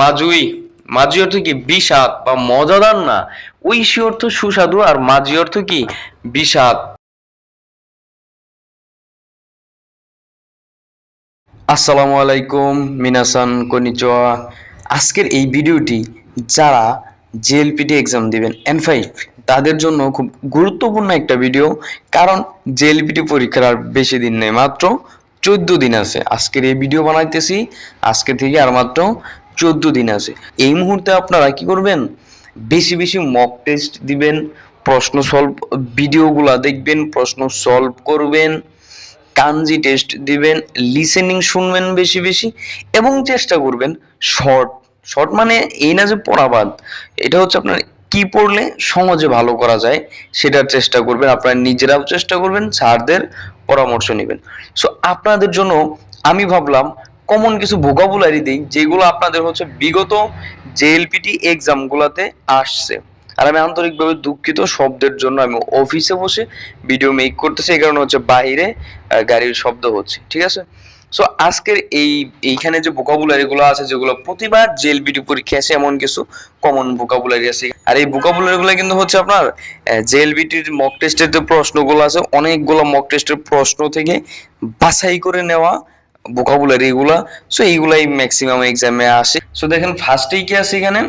মাজুই। মাজি অর্থ কি বিষাদ বা মজাদার না? ঐশী অর্থ সুস্বাদু আর মাঝি অর্থ কি বিষাদ। আসসালামু আলাইকুম, মিনাসান কনিচোয়া। আজকের এই ভিডিওটি যারা জেএলপিটি এক্সাম দিবেন এন ফাইভ তাদের জন্য খুব গুরুত্বপূর্ণ একটা ভিডিও, কারণ জেএলপিটি পরীক্ষার আর বেশি দিন নেই, মাত্র চোদ্দ দিন আছে। আজকের এই ভিডিও বানাইতেছি, আজকে থেকে আর মাত্র চোদ্দ দিন আছে। এই মুহূর্তে আপনারা কি করবেন? বেশি বেশি মক টেস্ট দিবেন, প্রশ্ন সলভ ভিডিওগুলা দেখবেন, প্রশ্ন সলভ করবেন কানজি টেস্ট দিবেন লিসেনিং শুনবেন বেশি বেশি এবং চেষ্টা করবেন শর্ট শর্ট মানে এই না যে পড়াবাদ, এটা হচ্ছে আপনার কি পড়লে সমাজে ভালো করা যায় সেটার চেষ্টা করবেন, আপনারা নিজেরাও চেষ্টা করবেন, স্যারদের পরামর্শ নেবেন। সো আপনাদের জন্য আমি ভাবলাম কমন কিছু ভোকাবুলারি দিই, যেগুলো আপনাদের হচ্ছে বিগত জেএলপিটি এক্সামগুলোতে আসছে। আর আমি আন্তরিকভাবে দুঃখিত শব্দের জন্য আমি অফিসে বসে ভিডিও মেক করতেছি, এই কারণে হচ্ছে বাইরে গাড়ির শব্দ হচ্ছে, ঠিক আছে? সো আজকের এই, এইখানে যে ভোকাবুলারি গুলো আছে, যেগুলো প্রতিবার জেএলবিটি পরীক্ষা আসে, এমন কিছু কমন ভোকাবুলারি আছে। আর এই ভোকাবুলারি গুলো কিন্তু হচ্ছে আপনার জেএলবিটির মক টেস্টের যে প্রশ্নগুলো আছে, অনেকগুলো মক টেস্টের প্রশ্ন থেকে বাছাই করে নেওয়া ভোকাবুলারি এগুলা সো এইগুলাই ম্যাক্সিমাম এক্সামে আসে। সো দেখেন ফার্স্টেই কি আছে এখানে?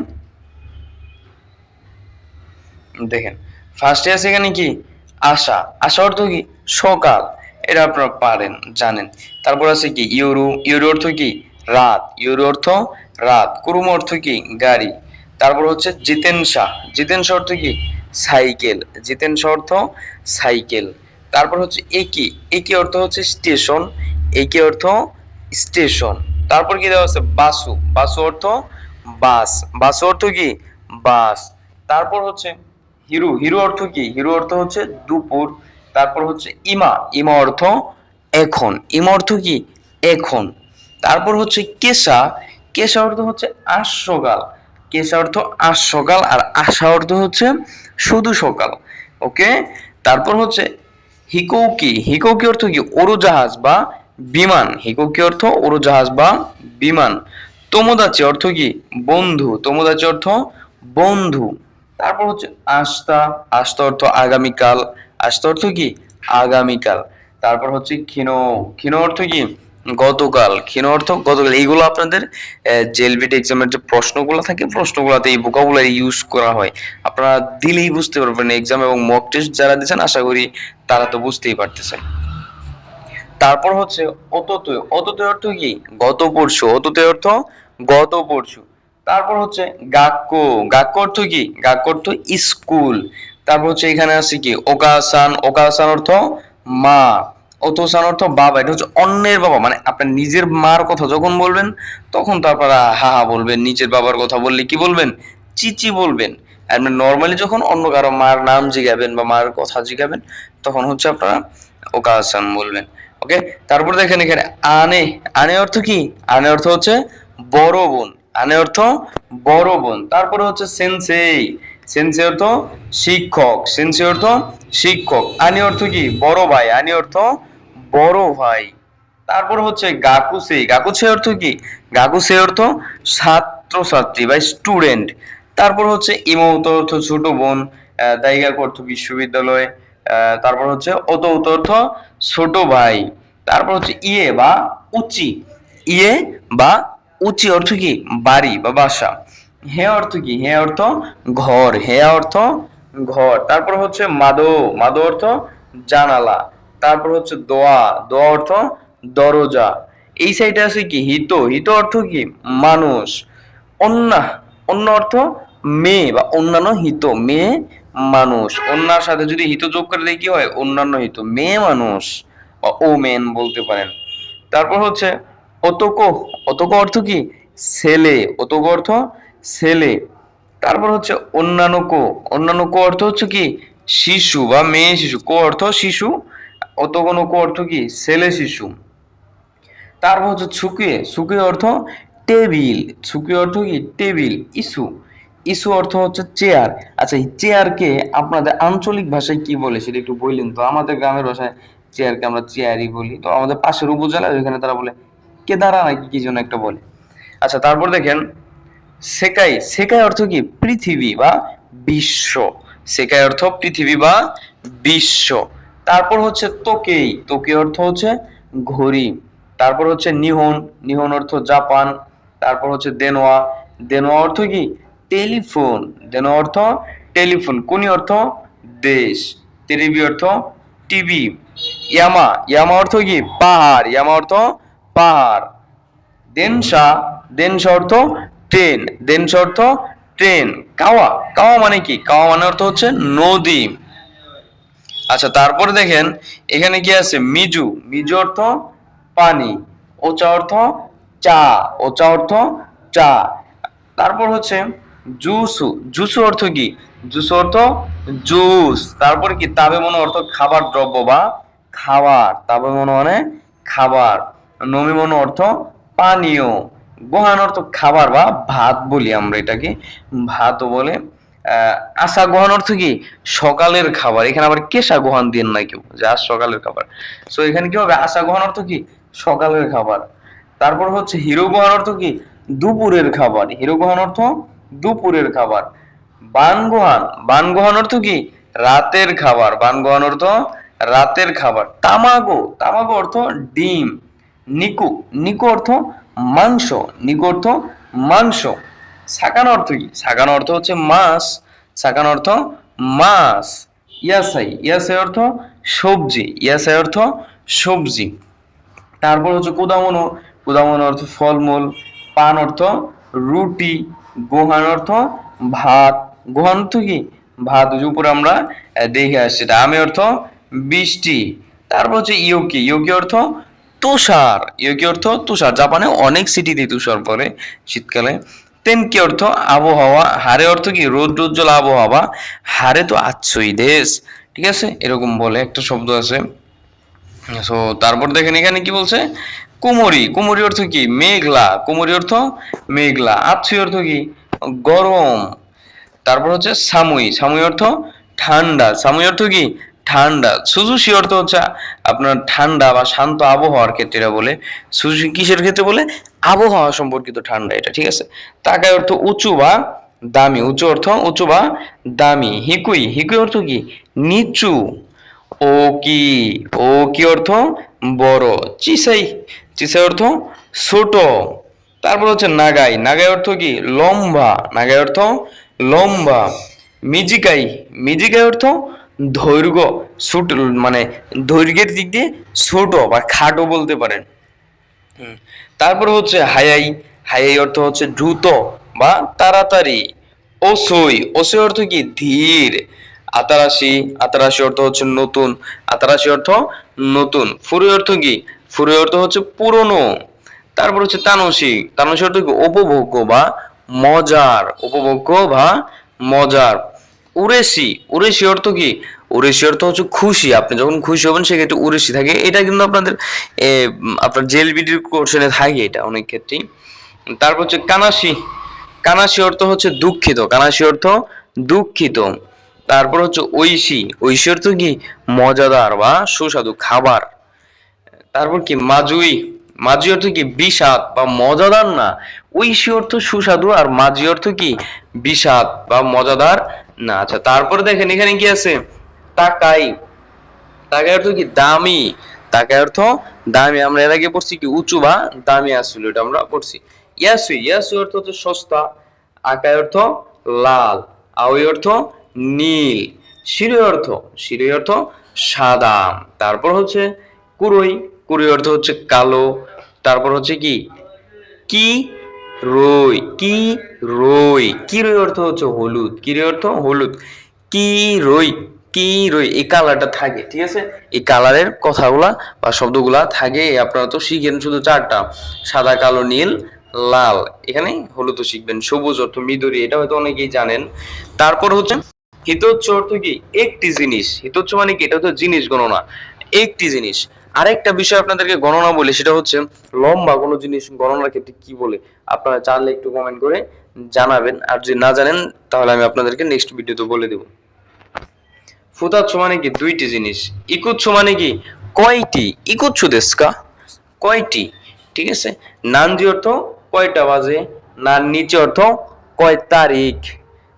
দেখেন ফার্স্টে আছে এখানে কি? আশা। আশা অর্থ কি? সকাল। এটা আপনারা পারেন, জানেন। তারপর আছে কি? ইউরো। ইউরো অর্থ কি? রাত। ইউরো অর্থ রাত। কুরুম অর্থ কি? গাড়ি। তারপর হচ্ছে জিতেন শাহ জিতেন শাহ অর্থ কি? সাইকেল। জিতেন শাহ অর্থ সাইকেল। তারপর হচ্ছে একি। একি অর্থ হচ্ছে স্টেশন। একি অর্থ স্টেশন। তারপর কি দেওয়া আছে? বাসু। বাসু অর্থ বাস। বাসু অর্থ কি? বাস। তারপর হচ্ছে হিরো। হিরো অর্থ কি? হিরো অর্থ হচ্ছে দুপুর। তারপর হচ্ছে ইমা। ইমা অর্থ এখন। ইমা অর্থ কি? এখন। তারপর হচ্ছে কেশা। কেশা অর্থ হচ্ছে আজ সকাল কেশা অর্থ আজ সকাল আর আশা অর্থ হচ্ছে শুধু সকাল। ওকে? তারপর হচ্ছে হিকৌকি। হিকৌকি অর্থ কি? উড়োজাহাজ বা বিমান হিকৌকি অর্থ? উড়োজাহাজ বা বিমান। তোমোদাচি অর্থ কি? বন্ধু। তোমোদাচি অর্থ বন্ধু। তারপর হচ্ছে আস্তা আস্তা অর্থ আগামীকাল। আস্তা অর্থ কি? আগামীকাল। তারপর হচ্ছে ক্ষীণ। ক্ষীণ অর্থ কি? গতকাল। ক্ষীণ অর্থ গতকাল। এইগুলো আপনাদের জেলবিট এক্সামের যে প্রশ্নগুলো থাকে, প্রশ্নগুলোতে এই ভোকাবুলারি ইউজ করা হয়। আপনারা দিলেই বুঝতে পারবেন এক্সাম এবং মক টেস্ট যারা দিচ্ছেন আশা করি তারা তো বুঝতেই পারতেছেন। তারপর হচ্ছে অততয় অততয় অর্থ কি? গত পরশু অততয় অর্থ গত পরশু তারপর হচ্ছে গাক্য গাক্য অর্থ কি? গাক্য অর্থ স্কুল। তারপর হচ্ছে এখানে আছে কি? ওকাসান ওকাসান অর্থ মা অতসান অর্থ বাবা। এটা হচ্ছে অন্যের বাবা মানে আপনার নিজের মার কথা যখন বলবেন, তখন তো আপনারা হা হা বলবেন, নিজের বাবার কথা বললে কি বলবেন? চিচি বলবেন। আর নর্মালি যখন অন্য কারও মার নাম জিগাবেন বা মার কথা জিগাবেন, তখন হচ্ছে আপনারা ওকাসান বলবেন। ওকে তারপর দেখেন এখানে আনে। আনে অর্থ কি? আনে অর্থ হচ্ছে বড় বোন। আনে অর্থ বড় বোন। তারপরে হচ্ছে সেন্সেই সেন্সে অর্থ শিক্ষক। সেন্সে অর্থ শিক্ষক। আনি অর্থ কি? বড় ভাই। আনি অর্থ বড় ভাই। তারপর হচ্ছে গাকুসে। গাকুসে অর্থ কি? গাকুসে অর্থ ছাত্র ছাত্রী বা স্টুডেন্ট তারপর হচ্ছে ইমৌত অর্থ ছোট বোন। দাইগাক অর্থ বিশ্ববিদ্যালয় তারপর হচ্ছে অত অর্থ ছোট ভাই। তারপর হচ্ছে ইয়ে বা উচি। ইয়ে বা উচি অর্থ কি? বাড়ি বা বাসা। হে অর্থ কি? হে অর্থ ঘর। হে অর্থ ঘর। তারপর হচ্ছে মাদো। মাদো অর্থ জানালা। তারপর হচ্ছে দোয়া। দোয়া অর্থ দরজা। এই সাইডে আছে কি? হিত। হিত অর্থ কি? মানুষ। অন্যা অন্য অর্থ মেয়ে বা অন্যান্য হিত মেয়ে মানুষ। অন্যার সাথে যদি হিত যোগ করে দেয়, কি হয়? অন্যান্য হিত মেয়ে মানুষ বা ও মেন বলতে পারেন। তারপর হচ্ছে অতক অতক অর্থ কি? ছেলে, অতক অর্থ ছেলে। তারপর হচ্ছে অন্যান্য কো অন্যান্য কো অর্থ হচ্ছে কি? শিশু বা মেয়ে শিশু। কো অর্থ শিশু অত কোনো কো অর্থ কি? ছেলে শিশু। তারপর হচ্ছে ছুকিয়ে ছুকিয়ে অর্থ টেবিল। ছুকিয়ে অর্থ কি? Table, issue. ইস্যু অর্থ হচ্ছে চেয়ার আচ্ছা এই চেয়ারকে আপনাদের আঞ্চলিক ভাষায় কি বলে সেটা একটু বললেন তো? আমাদের গ্রামের ভাষায় চেয়ারকে আমরা চেয়ারই বলি। তো আমাদের পাশের উপজেলা ওইখানে তারা বলে কেদারা নাকি কি যেন একটা বলে। আচ্ছা তারপর দেখেন, সেকাই সেকাই অর্থ কি? পৃথিবী বা বিশ্ব। সেকাই অর্থ পৃথিবী বা বিশ্ব। তারপর হচ্ছে তোকেই তোকে অর্থ হচ্ছে ঘড়ি। তারপর হচ্ছে নিহন। নিহন অর্থ জাপান। তারপর হচ্ছে দেনোয়া। দেনোয়া অর্থ কি? টেলিফোন। দেনোয়া অর্থ টেলিফোন। কোনি অর্থ? দেশ। তেরিবি অর্থ টিভি। ইয়ামা। ইয়ামা অর্থ কি? পাহাড়। ইয়ামা অর্থ পাহাড়। দেনসা। দেনসা অর্থ ট্রেন। দেনসা অর্থ ট্রেন। কাওয়া। কাওয়া মানে কি? কাওয়া মানে অর্থ হচ্ছে নদী। আচ্ছা তারপরে দেখেন, এখানে কি আছে? মিজু। মিজু অর্থ পানি। ওচা অর্থ চা। ওচা অর্থ চা। তারপর হচ্ছে জুসু জুসু অর্থ কি? জুসু অর্থ জুস। তারপর কি? তাবে মনে অর্থ খাবার দ্রব্য বা খাবার। তাবে মনে মানে খাবার। নমি মনে অর্থ পানীয়। গোহান অর্থ খাবার বা ভাত বলি আমরা এটাকে। ভাতও বলে আসা গোহান অর্থ কি? সকালের খাবার। এখানে আবার কেশা গোহান দিন না কেউ, যে আজ সকালের খাবার। সো এখানে কি হবে? আসা গোহান অর্থ কি? সকালের খাবার। তারপর হচ্ছে হিরো গোহান অর্থ কি? দুপুরের খাবার। হিরো গোহান অর্থ দুপুরের খাবার। বানগোহান বানগোহান অর্থ কি? রাতের খাবার। বানগোহান অর্থ রাতের খাবার। তামাগো। তামাগো অর্থ ডিম। নিকু। নিকু অর্থ মাংস। নিকু অর্থ মাংস। সাকান অর্থ কি? সাকান অর্থ হচ্ছে মাছ। সাকান অর্থ মাছ। ইয়াসাই। ইয়াসাই অর্থ সবজি। ইয়াসাই অর্থ সবজি। তারপর হচ্ছে কুদামনো। কুদামনো অর্থ ফলমূল। পান অর্থ রুটি। গোহান অর্থ ভাত। গোহান অর্থ কি? ভাত উপরে আমরা দেখে আসছি। আমি অর্থ বৃষ্টি। তারপর হচ্ছে ইয়োকি। ইয়োকি অর্থ তুষার। ইয়োকি অর্থ তুষার। জাপানে অনেক সিটিতে তুষার পড়ে শীতকালে। তেনকি অর্থ আবহাওয়া। হারে অর্থ কি? রোদ রোজ্জ্বল আবহাওয়া হারে তো আচ্ছই দেশ। ঠিক আছে? এরকম বলে একটা শব্দ আছে। সো তারপর দেখেন এখানে কি বলছে? কুমরি কুমরি অর্থ কি? মেঘলা। কুমরি অর্থ মেঘলা। আচ্ছুই অর্থ কি? গরম। তারপর হচ্ছে সামুই সামুই অর্থ ঠান্ডা। সামুই অর্থ কি? ঠান্ডা। সুজুশি অর্থ হচ্ছে আপনার ঠান্ডা বা শান্ত আবহাওয়ার ক্ষেত্রে এটা বলে। সুজুশি কিসের ক্ষেত্রে বলে? আবহাওয়া সম্পর্কিত ঠান্ডা এটা, ঠিক আছে? তাকায় অর্থ উঁচু বা দামি। উঁচু অর্থ উঁচু বা দামি। হিকুই। হিকুই অর্থ কি? নিচু। ও কি? ও কি অর্থ বড়। চিসাই। চিসাই অর্থ? ছোট। তারপর হচ্ছে নাগাই। নাগাই অর্থ কি? লম্বা। নাগাই অর্থ লম্বা। মিজিকাই। মিজিকাই অর্থ দৈর্ঘ্য। ছোট মানে দৈর্ঘ্যের দিক দিয়ে ছোট বা খাটো বলতে পারেন। তারপর হচ্ছে হায়াই হায়াই অর্থ হচ্ছে দ্রুত বা তাড়াতাড়ি। ওসই ওসই অর্থ কি? ধীর। আতারাশি। আতারাশি অর্থ হচ্ছে নতুন। আতারাশি অর্থ নতুন। ফুরুই অর্থ কি? ফুরুই অর্থ হচ্ছে পুরনো। তারপর হচ্ছে তানসি। তানসি অর্থ উপভোগ্য বা মজার। উপভোগ্য বা মজার। উরেশি। উরেশি অর্থ কি? উরেশি অর্থ হচ্ছে খুশি। আপনি যখন খুশি হবেন, সেক্ষেত্রে উরেশি থাকে। এটা কিন্তু আপনাদের আপনার জেলবিডির কোর্শনে থাকে এটা অনেক ক্ষেত্রেই। তারপর হচ্ছে কানাসি। কানাসি অর্থ হচ্ছে দুঃখিত। কানাসি অর্থ দুঃখিত। তারপর হচ্ছে ঐশী। ঐশী অর্থ কি? মজাদার বা সুস্বাদু খাবার। তারপর কি? মাজুই। মাজি অর্থ কি? বিষাদ বা মজাদার না? ঐশী অর্থ সুস্বাদু আর মাজি অর্থ কি? বিষাদ বা মজাদার না। আচ্ছা তারপরে দেখেন এখানে কি আছে? তাকাই। তাকাই অর্থ কি? দামি। তাকাই অর্থ দামি। আমরা এর আগে পড়ছি কি? উঁচু বা দামি আসছিল এটা আমরা পড়ছি। ইয়াসুই। ইয়াসুই অর্থ হচ্ছে সস্তা। আকাই অর্থ লাল। আউই অর্থ নীল। শিরোই অর্থ শিরোই অর্থ সাদা। তারপর হচ্ছে কুরই কুরই অর্থ হচ্ছে কালো, তারপর হচ্ছে কি? কি রই কি রই কি রই অর্থ হচ্ছে হলুদ, কি রই অর্থ হলুদ, কি রই কি রই, এই কালারটা থাকে, ঠিক আছে? এই কালারের কথাগুলা বা শব্দগুলা থাকে আপনারা তো শিখেন শুধু চারটা, সাদা, কালো, নীল, লাল, এখানে হলুদও শিখবেন, সবুজ অর্থ মিদরি, এটা হয়তো অনেকেই জানেন। তারপর হচ্ছে হিতোচ্চ অর্থ কি? একটি জিনিস হিতোচ্চ মানে কি? এটা হচ্ছে জিনিস গণনা, একটি জিনিস আরেকটা বিষয় আপনাদেরকে গণনা বলি, সেটা হচ্ছে লম্বা কোনো জিনিস গণনার ক্ষেত্রে কি বলে, আপনারা জানলে একটু কমেন্ট করে জানাবেন, আর যদি না জানেন, তাহলে আমি আপনাদেরকে নেক্সট ভিডিওতে বলে দেব। ফুতাচ্ছ মানে কি? দুইটি জিনিস। ইকুচ্ছ মানে কি? কয়টি? ইকুচ্ছ দেশকা? কয়টি? ঠিক আছে? নান্দি অর্থ কয়টা বাজে? নার নিচে অর্থ কয় তারিখ?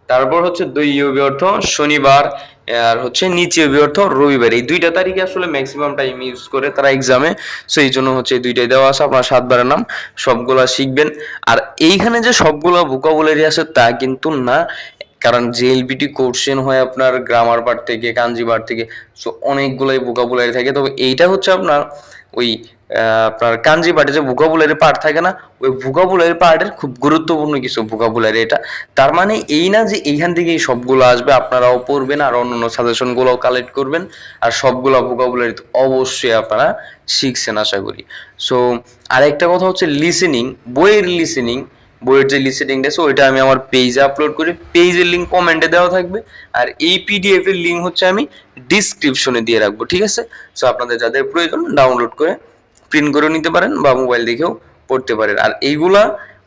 তারপর হচ্ছে দুই ইউবি অর্থ শনিবার। আর হচ্ছে নিচে অর্থ রবিবার। এই দুইটা তারিখে আসলে ম্যাক্সিমাম টাইম ইউজ করে তারা এক্সামে সো এই জন্য হচ্ছে এই দুইটাই দেওয়া আছে। আপনার সাতবারের নাম সবগুলা শিখবেন। আর এইখানে যে সবগুলা ভোকাবুলারি আছে তা কিন্তু না, কারণ জেএলবিটি কোশ্চেন হয় আপনার গ্রামার পার্ট থেকে কাঞ্জি পার্ট থেকে সো অনেকগুলাই ভোকাবুলারি থাকে। তবে এইটা হচ্ছে আপনার ওই আপনার কাঞ্জি পার্টে যে ভোকাবুলারি পার্ট থাকে না, ওই ভোকাবুলারি পার্টের খুব গুরুত্বপূর্ণ কিছু ভোকাবুলারি এটা। তার মানে এই না যে এইখান থেকে সবগুলো আসবে, আপনারাও পড়বেন আর অন্য সাজেশন সাজেশনগুলোও কালেক্ট করবেন, আর সবগুলো ভোকাবুলারি অবশ্যই আপনারা শিখছেন, আশা করি। সো আরেকটা কথা হচ্ছে লিসেনিং বইয়ের লিসেনিং বইয়ের যে লিসেনিংটা আছে ওইটা আমি আমার পেজে আপলোড করি। পেজের লিঙ্ক কমেন্টে দেওয়া থাকবে। আর এই পিডিএফ এর লিঙ্ক হচ্ছে আমি ডিসক্রিপশনে দিয়ে রাখব, ঠিক আছে? সো আপনাদের যাদের প্রয়োজন ডাউনলোড করে প্রিন্ট করে নিতে পারেন বা মোবাইল দেখেও পড়তে পারেন। আর এইগুলা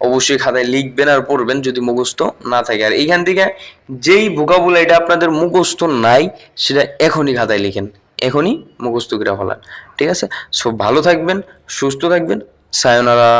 অবশ্যই খাতায় লিখবেন আর পড়বেন যদি মুখস্থ না থাকে। আর এইখান থেকে যেই ভোকাবুলা এটা আপনাদের মুখস্থ নাই, সেটা এখনই খাতায় লিখেন। এখনই মুখস্থ করে ফেলান, ঠিক আছে? সো ভালো থাকবেন, সুস্থ থাকবেন। সায়নারা